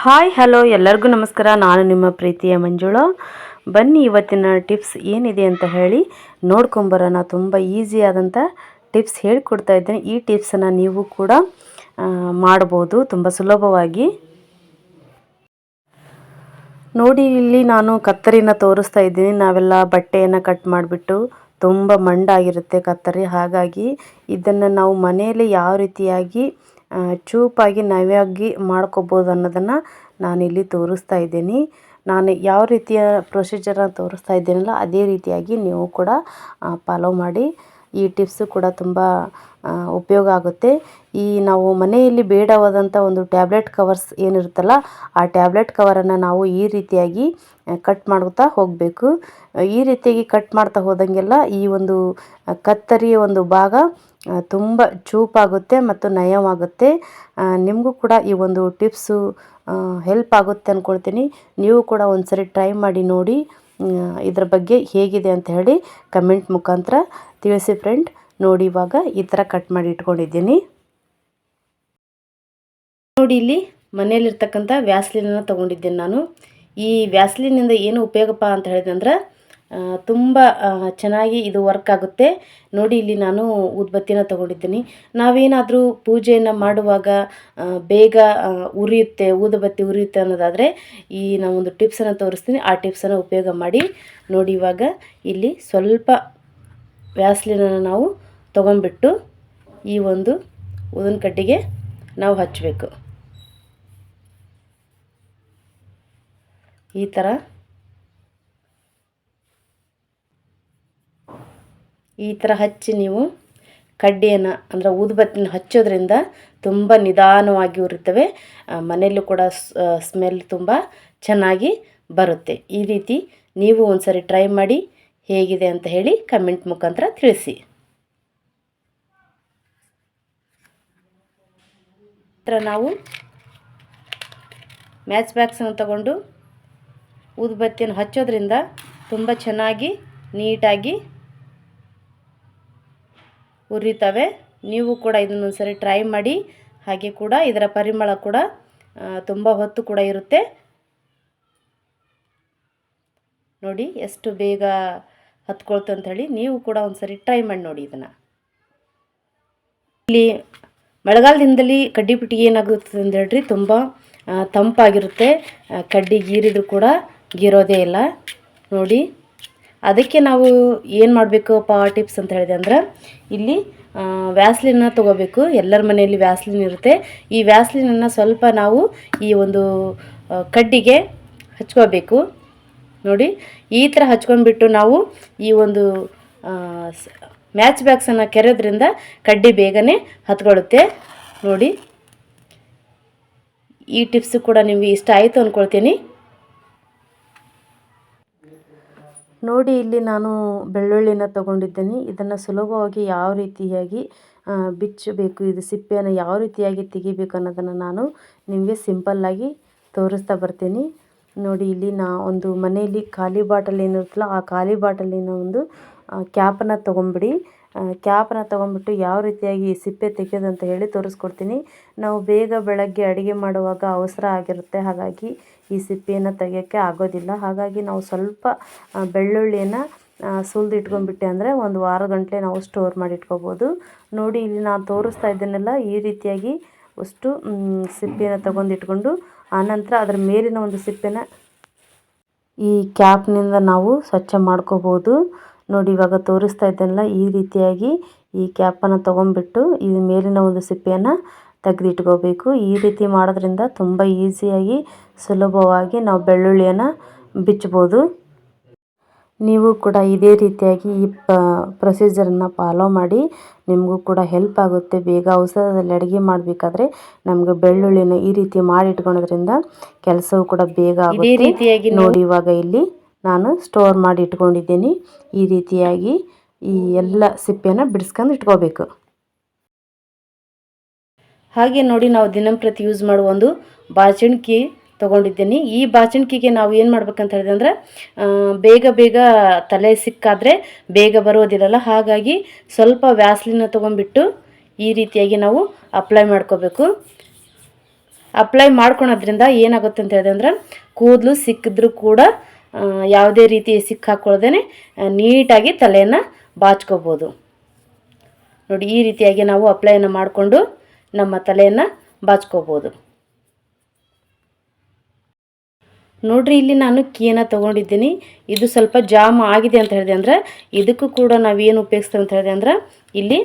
Hi hello ಎಲ್ಲರಿಗೂ ನಮಸ್ಕಾರ. ನಾನು ನಿಮ್ಮ ಪ್ರೀತಿಯ ಮಂಜುಳ. ಬನ್ನಿ, ಇವತ್ತಿನ ಟಿಪ್ಸ್ ಏನಿದೆ ಅಂತ ಹೇಳಿ ನೋಡ್ಕೊಂಬರೋಣ ತುಂಬ ಈಸಿಯಾದಂಥ ಟಿಪ್ಸ್ ಹೇಳಿಕೊಡ್ತಾ ಇದ್ದೇನೆ. ಈ ಟಿಪ್ಸನ್ನು ನೀವು ಕೂಡ ಮಾಡ್ಬೋದು. ತುಂಬ ಸುಲಭವಾಗಿ. ನೋಡಿ, ಇಲ್ಲಿ ನಾನು ಕತ್ತರಿನ ತೋರಿಸ್ತಾ ಇದ್ದೀನಿ. ನಾವೆಲ್ಲ ಬಟ್ಟೆಯನ್ನು ಕಟ್ ಮಾಡಿಬಿಟ್ಟು ತುಂಬ ಮಂಡಾಗಿರುತ್ತೆ ಕತ್ತರಿ. ಹಾಗಾಗಿ ಇದನ್ನು ನಾವು ಮನೆಯಲ್ಲಿ ಯಾವ ರೀತಿಯಾಗಿ ಚೂಪಾಗಿ ನವ್ಯಾಗಿ ಮಾಡ್ಕೋಬೋದು ಅನ್ನೋದನ್ನು ನಾನಿಲ್ಲಿ ತೋರಿಸ್ತಾ ಇದ್ದೀನಿ. ನಾನು ಯಾವ ರೀತಿಯ ಪ್ರೊಸೀಜರನ್ನು ತೋರಿಸ್ತಾ ಇದ್ದೀನಲ್ಲ, ಅದೇ ರೀತಿಯಾಗಿ ನೀವು ಕೂಡ ಫಾಲೋ ಮಾಡಿ. ಈ ಟಿಪ್ಸು ಕೂಡ ತುಂಬ ಉಪಯೋಗ ಆಗುತ್ತೆ. ಈ ನಾವು ಮನೆಯಲ್ಲಿ ಬೇಡವಾದಂಥ ಒಂದು ಟ್ಯಾಬ್ಲೆಟ್ ಕವರ್ಸ್ ಏನಿರುತ್ತಲ್ಲ, ಆ ಟ್ಯಾಬ್ಲೆಟ್ ಕವರನ್ನು ನಾವು ಈ ರೀತಿಯಾಗಿ ಕಟ್ ಮಾಡ್ತಾ ಹೋಗಬೇಕು. ಈ ರೀತಿಯಾಗಿ ಕಟ್ ಮಾಡ್ತಾ ಹೋದಂಗೆಲ್ಲ ಈ ಒಂದು ಕತ್ತರಿಯ ಒಂದು ಭಾಗ ತುಂಬ ಚೂಪಾಗುತ್ತೆ ಮತ್ತು ನಯವಾಗುತ್ತೆ. ನಿಮಗೂ ಕೂಡ ಈ ಒಂದು ಟಿಪ್ಸು ಹೆಲ್ಪ್ ಆಗುತ್ತೆ ಅಂದ್ಕೊಳ್ತೀನಿ ನೀವು ಕೂಡ ಒಂದ್ಸರಿ ಟ್ರೈ ಮಾಡಿ ನೋಡಿ. ಇದರ ಬಗ್ಗೆ ಹೇಗಿದೆ ಅಂತ ಹೇಳಿ ಕಮೆಂಟ್ ಮುಖಾಂತರ ತಿಳಿಸಿ ಫ್ರೆಂಡ್. ನೋಡಿ ಇವಾಗ ಈ ಥರ ಕಟ್ ಮಾಡಿ ಇಟ್ಕೊಂಡಿದ್ದೀನಿ. ನೋಡಿ ಇಲ್ಲಿ ಮನೆಯಲ್ಲಿರ್ತಕ್ಕಂಥ ವ್ಯಾಸ್ಲಿನನ್ನು ತೊಗೊಂಡಿದ್ದೇನೆ ನಾನು. ಈ ವ್ಯಾಸ್ಲಿನಿಂದ ಏನು ಉಪಯೋಗಪ್ಪ ಅಂತ ಹೇಳಿದಂದ್ರೆ ತುಂಬ ಚೆನ್ನಾಗಿ ಇದು ವರ್ಕ್ ಆಗುತ್ತೆ. ನೋಡಿ, ಇಲ್ಲಿ ನಾನು ಊದ್ಬತ್ತಿನ ತಗೊಂಡಿದ್ದೀನಿ. ನಾವೇನಾದರೂ ಪೂಜೆಯನ್ನು ಮಾಡುವಾಗ ಬೇಗ ಉರಿಯುತ್ತೆ, ಊದುಬತ್ತಿ ಉರಿಯುತ್ತೆ ಅನ್ನೋದಾದರೆ ಈ ನಾವೊಂದು ಟಿಪ್ಸನ್ನು ತೋರಿಸ್ತೀನಿ. ಆ ಟಿಪ್ಸನ್ನು ಉಪಯೋಗ ಮಾಡಿ ನೋಡಿ ಇವಾಗ ಇಲ್ಲಿ ಸ್ವಲ್ಪ ವ್ಯಾಸ್ಲಿನನ್ನು ನಾವು ತೊಗೊಂಡ್ಬಿಟ್ಟು ಈ ಒಂದು ಊದಿನ ಕಡ್ಡಿಗೆ ನಾವು ಹಚ್ಚಬೇಕು ಈ ಥರ ಈ ಥರ ಹಚ್ಚಿ ನೀವು ಕಡ್ಡಿಯನ್ನು ಅಂದರೆ ಊದುಬತ್ತಿನ ಹಚ್ಚೋದ್ರಿಂದ ತುಂಬ ನಿಧಾನವಾಗಿ ಉರಿತವೆ ಮನೆಯಲ್ಲೂ ಕೂಡ ಸ್ಮೆಲ್ ತುಂಬ ಚೆನ್ನಾಗಿ ಬರುತ್ತೆ. ಈ ರೀತಿ ನೀವು ಒಂದ್ಸರಿ ಟ್ರೈ ಮಾಡಿ ಹೇಗಿದೆ ಅಂತ ಹೇಳಿ ಕಮೆಂಟ್ ಮುಖಾಂತರ ತಿಳಿಸಿ. ಥರ ನಾವು ಮ್ಯಾಚ್ ಬ್ಯಾಕ್ಸನ್ನು ತಗೊಂಡು ಊದುಬತ್ತಿಯನ್ನು ಹಚ್ಚೋದ್ರಿಂದ ತುಂಬ ಚೆನ್ನಾಗಿ ನೀಟಾಗಿ ಉರಿತವೆ. ನೀವು ಕೂಡ ಇದನ್ನೊಂದು ಸರಿ ಟ್ರೈ ಮಾಡಿ. ಹಾಗೆ ಕೂಡ ಇದರ ಪರಿಮಳ ಕೂಡ ತುಂಬ ಹೊತ್ತು ಕೂಡ ಇರುತ್ತೆ. ನೋಡಿ, ಎಷ್ಟು ಬೇಗ ಹತ್ಕೊಳ್ತು ಹೇಳಿ ನೀವು ಕೂಡ ಒಂದು ಸರಿ ಟ್ರೈ ಮಾಡಿ ನೋಡಿ ಇದನ್ನು. ಇಲ್ಲಿ ಮಳೆಗಾಲದಿಂದಲೇ ಕಡ್ಡಿ ಪಿಟ್ಟಿಗೆ ಏನಾಗುತ್ತೆ ಅಂತ ಹೇಳ್ರಿ, ತುಂಬ ತಂಪಾಗಿರುತ್ತೆ. ಕಡ್ಡಿ ಗೀರಿದ್ರು ಕೂಡ ಗೀರೋದೇ ಇಲ್ಲ. ನೋಡಿ. ಅದಕ್ಕೆ ನಾವು ಏನು ಮಾಡಬೇಕು ಪಾ ಟಿಪ್ಸ್ ಅಂತ ಹೇಳಿದೆ ಅಂದ್ರೆ, ಇಲ್ಲಿ ವ್ಯಾಸ್ಲಿನ ತೊಗೋಬೇಕು. ಎಲ್ಲರ ಮನೆಯಲ್ಲಿ ವ್ಯಾಸ್ಲಿನ್ ಇರುತ್ತೆ. ಈ ವ್ಯಾಸ್ಲಿನನ್ನು ಸ್ವಲ್ಪ ನಾವು ಈ ಒಂದು ಕಡ್ಡಿಗೆ ಹಚ್ಕೋಬೇಕು. ನೋಡಿ, ಈ ಥರ ಹಚ್ಕೊಂಡ್ಬಿಟ್ಟು ನಾವು ಈ ಒಂದು ಮ್ಯಾಚ್ ಬ್ಯಾಗ್ಸನ್ನು ಕೆರೆಯೋದ್ರಿಂದ ಕಡ್ಡಿ ಬೇಗನೆ ಹತ್ಕೊಳ್ಳುತ್ತೆ. ನೋಡಿ, ಈ ಟಿಪ್ಸು ಕೂಡ ನಿಮಗೆ ಇಷ್ಟ ಆಯಿತು ಅಂದ್ಕೊಳ್ತೀನಿ ನೋಡಿ ಇಲ್ಲಿ ನಾನು ಬೆಳ್ಳುಳ್ಳಿನ ತಗೊಂಡಿದ್ದೀನಿ. ಇದನ್ನು ಸುಲಭವಾಗಿ ಯಾವ ರೀತಿಯಾಗಿ ಬಿಚ್ಚಬೇಕು, ಇದು ಸಿಪ್ಪೆಯನ್ನು ಯಾವ ರೀತಿಯಾಗಿ ತೆಗಿಬೇಕು ಅನ್ನೋದನ್ನು ನಾನು ನಿಮಗೆ ಸಿಂಪಲ್ಲಾಗಿ ತೋರಿಸ್ತಾ ಬರ್ತೀನಿ. ನೋಡಿ, ಇಲ್ಲಿ ನಾ ಒಂದು ಮನೆಯಲ್ಲಿ ಖಾಲಿ ಬಾಟಲ್ ಏನಿರುತ್ತಲ್ಲ, ಆ ಖಾಲಿ ಬಾಟಲಿನ ಒಂದು ಕ್ಯಾಪನ್ನು ತೊಗೊಂಬಿಡಿ ಕ್ಯಾಪನ್ನು ತೊಗೊಂಬಿಟ್ಟು ಯಾವ ರೀತಿಯಾಗಿ ಈ ಸಿಪ್ಪೆ ತೆಗೆಯೋದು ಅಂತ ಹೇಳಿ ತೋರಿಸ್ಕೊಡ್ತೀನಿ. ನಾವು ಬೇಗ ಬೆಳಗ್ಗೆ ಅಡುಗೆ ಮಾಡುವಾಗ ಅವಸರ ಆಗಿರುತ್ತೆ. ಹಾಗಾಗಿ ಈ ಸಿಪ್ಪೆಯನ್ನು ತೆಗೆಯೋಕ್ಕೆ ಆಗೋದಿಲ್ಲ. ಹಾಗಾಗಿ ನಾವು ಸ್ವಲ್ಪ ಬೆಳ್ಳುಳ್ಳಿಯನ್ನು ಸುಲಿದು ಇಟ್ಕೊಂಡ್ಬಿಟ್ಟೆ ಅಂದರೆ ಒಂದು ವಾರ ಗಂಟಲೆ ನಾವು ಸ್ಟೋರ್ ಮಾಡಿ ಇಟ್ಕೋಬೋದು ನೋಡಿ, ಇಲ್ಲಿ ನಾನು ತೋರಿಸ್ತಾ ಇದ್ದೀನಲ್ಲ, ಈ ರೀತಿಯಾಗಿ ಅಷ್ಟು ಸಿಪ್ಪೆಯನ್ನು ತಗೊಂಡು ಇಟ್ಕೊಂಡು ಆನಂತರ ಅದರ ಮೇಲಿನ ಒಂದು ಸಿಪ್ಪೆನ ಈ ಕ್ಯಾಪ್ನಿಂದ ನಾವು ಸ್ವಚ್ಛ ಮಾಡ್ಕೋಬೋದು. ನೋಡಿ ಇವಾಗ ತೋರಿಸ್ತಾ ಇದ್ದೆನಲ್ಲ ಈ ರೀತಿಯಾಗಿ ಈ ಕ್ಯಾಪನ್ನು ತೊಗೊಂಡ್ಬಿಟ್ಟು ಈ ಮೇಲಿನ ಒಂದು ಸಿಪ್ಪೆಯನ್ನು ತೆಗೆದಿಟ್ಕೋಬೇಕು. ಈ ರೀತಿ ಮಾಡೋದ್ರಿಂದ ತುಂಬ ಈಸಿಯಾಗಿ ಸುಲಭವಾಗಿ ನಾವು ಬೆಳ್ಳುಳ್ಳಿಯನ್ನು ಬಿಚ್ಚಬೋದು ನೀವು ಕೂಡ ಇದೇ ರೀತಿಯಾಗಿ ಈ ಪ ಪ್ರೊಸೀಜರನ್ನು ಫಾಲೋ ಮಾಡಿ ನಿಮಗೂ ಕೂಡ ಹೆಲ್ಪ್ ಆಗುತ್ತೆ. ಬೇಗ ಔಷಧದಲ್ಲಿ ಅಡುಗೆ ಮಾಡಬೇಕಾದ್ರೆ ನಮಗೆ ಬೆಳ್ಳುಳ್ಳಿನ ಈ ರೀತಿ ಮಾಡಿ ಇಟ್ಕೊಳೋದ್ರಿಂದ ಕೆಲಸವೂ ಕೂಡ ಬೇಗ ಆಗುತ್ತೆ. ರೀತಿಯಾಗಿ ನೋಡಿ ಇವಾಗ ಇಲ್ಲಿ ನಾನು ಸ್ಟೋರ್ ಮಾಡಿ ಇಟ್ಕೊಂಡಿದ್ದೀನಿ. ಈ ರೀತಿಯಾಗಿ ಈ ಎಲ್ಲ ಸಿಪ್ಪೆನ ಬಿಡಿಸ್ಕೊಂಡು ಇಟ್ಕೋಬೇಕು. ಹಾಗೆ ನೋಡಿ ನಾವು ದಿನಂಪ್ರತಿ ಯೂಸ್ ಮಾಡುವ ಒಂದು ಬಾಚಣಿಕೆ ತೊಗೊಂಡಿದ್ದೀನಿ. ಈ ಬಾಚಣಿಕೆಗೆ ನಾವು ಏನು ಮಾಡ್ಬೇಕಂತ ಹೇಳಿದ್ರೆ ಅಂದ್ರೆ ಬೇಗ ಬೇಗ ತಲೆ ಸಿಕ್ಕಾದರೆ ಬೇಗ ಬರೋದಿರಲ್ಲ. ಹಾಗಾಗಿ ಸ್ವಲ್ಪ ವ್ಯಾಸ್ಲಿನ ತೊಗೊಂಡ್ಬಿಟ್ಟು ಈ ರೀತಿಯಾಗಿ ನಾವು ಅಪ್ಲೈ ಮಾಡ್ಕೋಬೇಕು. ಅಪ್ಲೈ ಮಾಡ್ಕೊಳೋದ್ರಿಂದ ಏನಾಗುತ್ತೆ ಅಂತ ಹೇಳಿದ್ರೆ ಕೂದಲು ಸಿಕ್ಕಿದ್ರೂ ಕೂಡ ಯಾವುದೇ ರೀತಿ ಸಿಕ್ಕ ಹಾಕ್ಕೊಳ್ದೇ ನೀಟಾಗಿ ತಲೆಯನ್ನು ಬಾಚ್ಕೋಬೋದು. ನೋಡಿ, ಈ ರೀತಿಯಾಗಿ ನಾವು ಅಪ್ಲೈಯನ್ನು ಮಾಡಿಕೊಂಡು ನಮ್ಮ ತಲೆಯನ್ನು ಬಾಚ್ಕೋಬೋದು. ನೋಡ್ರಿ, ಇಲ್ಲಿ ನಾನು ಕೀನ ತೊಗೊಂಡಿದ್ದೀನಿ. ಇದು ಸ್ವಲ್ಪ ಜಾಮ್ ಆಗಿದೆ ಅಂತ ಹೇಳಿದೆ ಅಂದ್ರೆ, ಇದಕ್ಕೂ ಕೂಡ ನಾವೇನು ಉಪಯೋಗಿಸ್ತೇವೆ ಅಂತ ಹೇಳಿದೆ ಅಂದ್ರೆ, ಇಲ್ಲಿ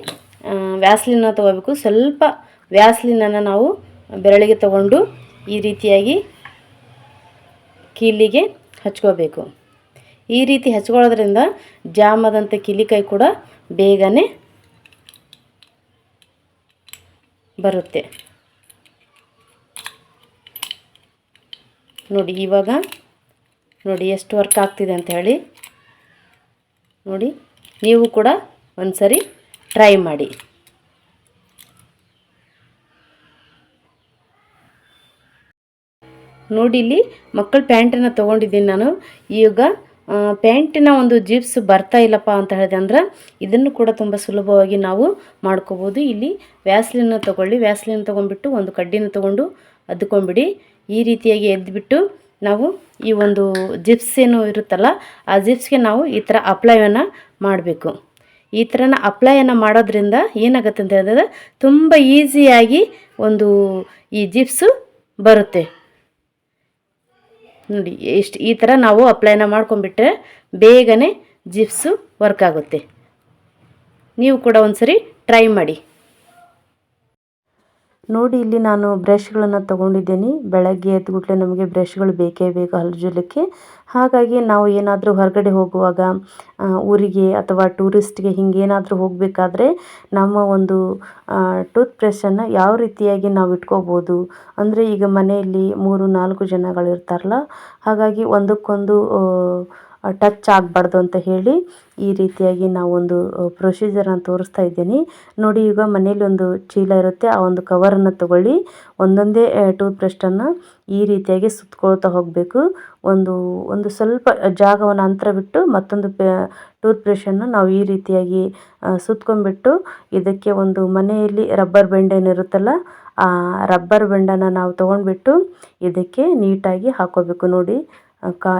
ವ್ಯಾಸ್ಲಿನ ತೊಗೋಬೇಕು. ಸ್ವಲ್ಪ ವ್ಯಾಸ್ಲಿನನ್ನು ನಾವು ಬೆರಳಿಗೆ ತಗೊಂಡು ಈ ರೀತಿಯಾಗಿ ಕೀಲಿಗೆ ಹಚ್ಕೋಬೇಕು. ಈ ರೀತಿ ಹಚ್ಕೊಳ್ಳೋದ್ರಿಂದ ಜಾಮದಂಥ ಕಿಲಿಕಾಯಿ ಕೂಡ ಬೇಗನೆ ಬರುತ್ತೆ. ನೋಡಿ, ಇವಾಗ ನೋಡಿ ಎಷ್ಟು ವರ್ಕ್ ಆಗ್ತಿದೆ ಅಂತ ಹೇಳಿ. ನೋಡಿ, ನೀವು ಕೂಡ ಒಂದು ಸರಿ ಟ್ರೈ ಮಾಡಿ. ನೋಡಿ ಇಲ್ಲಿ ಮಕ್ಕಳ ಪ್ಯಾಂಟನ್ನು ತೊಗೊಂಡಿದ್ದೀನಿ ನಾನು. ಈಗ ಪ್ಯಾಂಟಿನ ಒಂದು ಜಿಪ್ಸ್ ಬರ್ತಾ ಇಲ್ಲಪ್ಪ ಅಂತ ಹೇಳಿದೆ ಅಂದ್ರೆ ಇದನ್ನು ಕೂಡ ತುಂಬ ಸುಲಭವಾಗಿ ನಾವು ಮಾಡ್ಕೋಬೋದು. ಇಲ್ಲಿ ವ್ಯಾಸ್ಲಿನ ತೊಗೊಳ್ಳಿ. ವ್ಯಾಸ್ಲಿನ ತೊಗೊಂಡ್ಬಿಟ್ಟು ಒಂದು ಕಡ್ಡಿನ ತೊಗೊಂಡು ಅದ್ಕೊಂಡ್ಬಿಡಿ ಈ ರೀತಿಯಾಗಿ ಎದ್ದುಬಿಟ್ಟು ನಾವು ಈ ಒಂದು ಜಿಪ್ಸ್ ಏನು ಇರುತ್ತಲ್ಲ, ಆ ಜಿಪ್ಸ್ಗೆ ನಾವು ಈ ಥರ ಅಪ್ಲೈಯನ್ನು ಮಾಡಬೇಕು. ಈ ಥರನ ಅಪ್ಲೈಯನ್ನು ಮಾಡೋದ್ರಿಂದ ಏನಾಗುತ್ತೆ ಅಂತ ಹೇಳಿದ್ರೆ ತುಂಬ ಈಸಿಯಾಗಿ ಒಂದು ಈ ಜಿಪ್ಸು ಬರುತ್ತೆ. ನೋಡಿ, ಎಷ್ಟು ಈ ಥರ ನಾವು ಅಪ್ಲೈನ ಮಾಡ್ಕೊಂಬಿಟ್ರೆ ಬೇಗನೆ ಜಿಪ್ಸು ವರ್ಕ್ ಆಗುತ್ತೆ. ನೀವು ಕೂಡ ಒಂದ್ಸರಿ ಟ್ರೈ ಮಾಡಿ. ನೋಡಿ, ಇಲ್ಲಿ ನಾನು ಬ್ರಷ್ಗಳನ್ನು ತಗೊಂಡಿದ್ದೀನಿ. ಬೆಳಗ್ಗೆ ಎದ್ದು ಕೂಡಲೇ ನಮಗೆ ಬ್ರಷ್ಗಳು ಬೇಕೇ ಬೇಕು ಹಲ್ಲುಜ್ಜಲಿಕ್ಕೆ ಹಾಗಾಗಿ ನಾವು ಏನಾದರೂ ಹೊರಗಡೆ ಹೋಗುವಾಗ ಊರಿಗೆ ಅಥವಾ ಟೂರಿಸ್ಟ್ಗೆ ಹಿಂಗೇನಾದರೂ ಹೋಗಬೇಕಾದ್ರೆ ನಮ್ಮ ಒಂದು ಟೂತ್ ಬ್ರಷನ್ನು ಯಾವ ರೀತಿಯಾಗಿ ನಾವು ಇಟ್ಕೋಬೋದು? ಅಂದರೆ ಈಗ ಮನೆಯಲ್ಲಿ ಮೂರು ನಾಲ್ಕು ಜನಗಳಿರ್ತಾರಲ್ಲ, ಹಾಗಾಗಿ ಒಂದಕ್ಕೊಂದು ಟಚ್ ಆಗಬಾರ್ದು ಅಂತ ಹೇಳಿ ಈ ರೀತಿಯಾಗಿ ನಾವೊಂದು ಪ್ರೊಸೀಜರನ್ನು ತೋರಿಸ್ತಾ ಇದ್ದೀನಿ. ನೋಡಿ, ಈಗ ಮನೇಲಿ ಒಂದು ಚೀಲ ಇರುತ್ತೆ, ಆ ಒಂದು ಕವರನ್ನು ತಗೊಳ್ಳಿ. ಒಂದೊಂದೇ ಟೂತ್ ಬ್ರಷ್ಟನ್ನು ಈ ರೀತಿಯಾಗಿ ಸುತ್ತಕೊಳ್ತಾ ಹೋಗಬೇಕು. ಒಂದು ಒಂದು ಸ್ವಲ್ಪ ಜಾಗವನ್ನು ಅಂತರ ಬಿಟ್ಟು ಮತ್ತೊಂದು ಟೂತ್ ಬ್ರಷನ್ನು ನಾವು ಈ ರೀತಿಯಾಗಿ ಸುತ್ಕೊಂಡ್ಬಿಟ್ಟು ಇದಕ್ಕೆ ಒಂದು ಮನೆಯಲ್ಲಿ ರಬ್ಬರ್ ಬೆಂಡ್ ಏನಿರುತ್ತಲ್ಲ, ಆ ರಬ್ಬರ್ ಬೆಂಡನ್ನು ನಾವು ತೊಗೊಂಡ್ಬಿಟ್ಟು ಇದಕ್ಕೆ ನೀಟಾಗಿ ಹಾಕೋಬೇಕು. ನೋಡಿ ಕಾ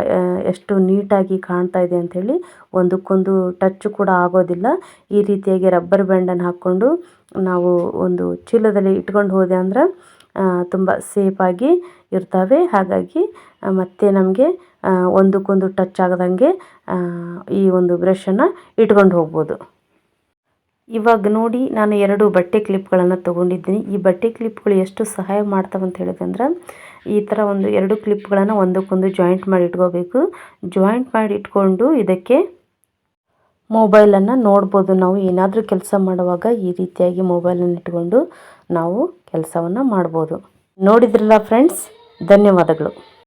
ಎಷ್ಟು ನೀಟಾಗಿ ಕಾಣ್ತಾ ಇದೆ ಅಂಥೇಳಿ ಒಂದಕ್ಕೊಂದು ಟಚ್ ಕೂಡ ಆಗೋದಿಲ್ಲ. ಈ ರೀತಿಯಾಗಿ ರಬ್ಬರ್ ಬ್ಯಾಂಡನ್ನು ಹಾಕ್ಕೊಂಡು ನಾವು ಒಂದು ಚೀಲದಲ್ಲಿ ಇಟ್ಕೊಂಡು ಹೋದೆ ಅಂದ್ರೆ ತುಂಬ ಸೇಫಾಗಿ ಇರ್ತವೆ. ಹಾಗಾಗಿ ಮತ್ತೆ ನಮಗೆ ಒಂದಕ್ಕೊಂದು ಟಚ್ ಆಗದಂಗೆ ಈ ಒಂದು ಬ್ರಷನ್ನು ಇಟ್ಕೊಂಡು ಹೋಗ್ಬೋದು. ಇವಾಗ ನೋಡಿ, ನಾನು ಎರಡು ಬಟ್ಟೆ ಕ್ಲಿಪ್ಗಳನ್ನು ತೊಗೊಂಡಿದ್ದೀನಿ. ಈ ಬಟ್ಟೆ ಕ್ಲಿಪ್ಗಳು ಎಷ್ಟು ಸಹಾಯ ಮಾಡ್ತವೆ ಅಂತ ಹೇಳಿದೆ ಅಂದ್ರೆ ಈ ಥರ ಒಂದು ಎರಡು ಕ್ಲಿಪ್ಗಳನ್ನು ಒಂದಕ್ಕೊಂದು ಜಾಯಿಂಟ್ ಮಾಡಿ ಇಟ್ಕೋಬೇಕು. ಜಾಯಿಂಟ್ ಮಾಡಿ ಇಟ್ಕೊಂಡು ಇದಕ್ಕೆ ಮೊಬೈಲನ್ನು ನೋಡ್ಬೋದು. ನಾವು ಏನಾದರೂ ಕೆಲಸ ಮಾಡುವಾಗ ಈ ರೀತಿಯಾಗಿ ಮೊಬೈಲನ್ನು ಇಟ್ಕೊಂಡು ನಾವು ಕೆಲಸವನ್ನು ಮಾಡ್ಬೋದು. ನೋಡಿದ್ರಲ್ಲ ಫ್ರೆಂಡ್ಸ್ ಧನ್ಯವಾದಗಳು.